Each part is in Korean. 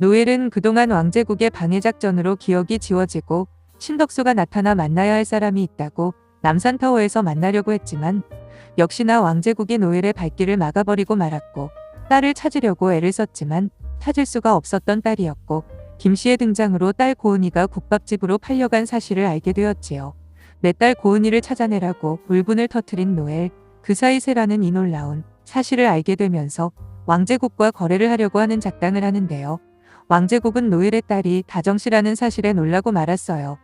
노엘은 그동안 왕제국의 방해 작전으로 기억이 지워지고 신덕수가 나타나 만나야 할 사람이 있다고 남산타워에서 만나려고 했지만 역시나 왕제국이 노엘의 발길을 막아버리고 말았고 딸을 찾으려고 애를 썼지만 찾을 수가 없었던 딸이었고 김 씨의 등장으로 딸 고은이가 국밥집으로 팔려간 사실을 알게 되었지요. 내 딸 고은이를 찾아내라고 울분을 터트린 노엘. 그 사이 세라는 이 놀라운 사실을 알게 되면서 왕제국과 거래를 하려고 하는 작당을 하는데요. 왕제국은 노엘의 딸이 다정씨라는 사실에 놀라고 말았어요.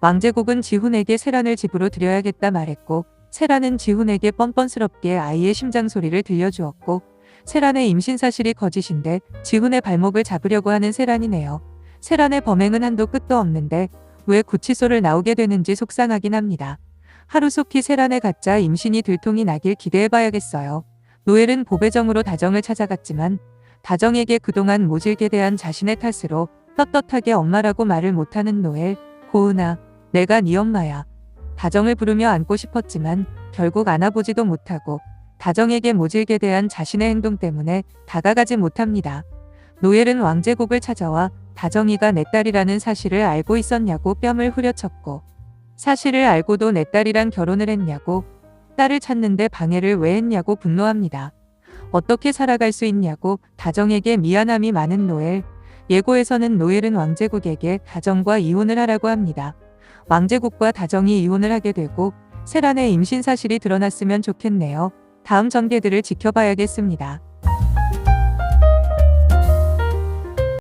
왕제국은 지훈에게 세란을 집으로 들여야겠다 말했고 세란은 지훈에게 뻔뻔스럽게 아이의 심장 소리를 들려주었고 세란의 임신 사실이 거짓인데 지훈의 발목을 잡으려고 하는 세란이네요. 세란의 범행은 한도 끝도 없는데 왜 구치소를 나오게 되는지 속상하긴 합니다. 하루속히 세란의 가짜 임신이 들통이 나길 기대해봐야겠어요. 노엘은 보배정으로 다정을 찾아갔지만 다정에게 그동안 모질게 대한 자신의 탓으로 떳떳하게 엄마라고 말을 못하는 노엘, 고은아, 내가 네 엄마야. 다정을 부르며 안고 싶었지만 결국 안아보지도 못하고 다정에게 모질게 대한 자신의 행동 때문에 다가가지 못합니다. 노엘은 왕제국을 찾아와 다정이가 내 딸이라는 사실을 알고 있었냐고 뺨을 후려쳤고 사실을 알고도 내 딸이랑 결혼을 했냐고 딸을 찾는데 방해를 왜 했냐고 분노합니다. 어떻게 살아갈 수 있냐고 다정에게 미안함이 많은 노엘. 예고에서는 노엘은 왕제국에게 다정과 이혼을 하라고 합니다. 왕제국과 다정이 이혼을 하게 되고 세란의 임신 사실이 드러났으면 좋겠네요. 다음 전개들을 지켜봐야겠습니다.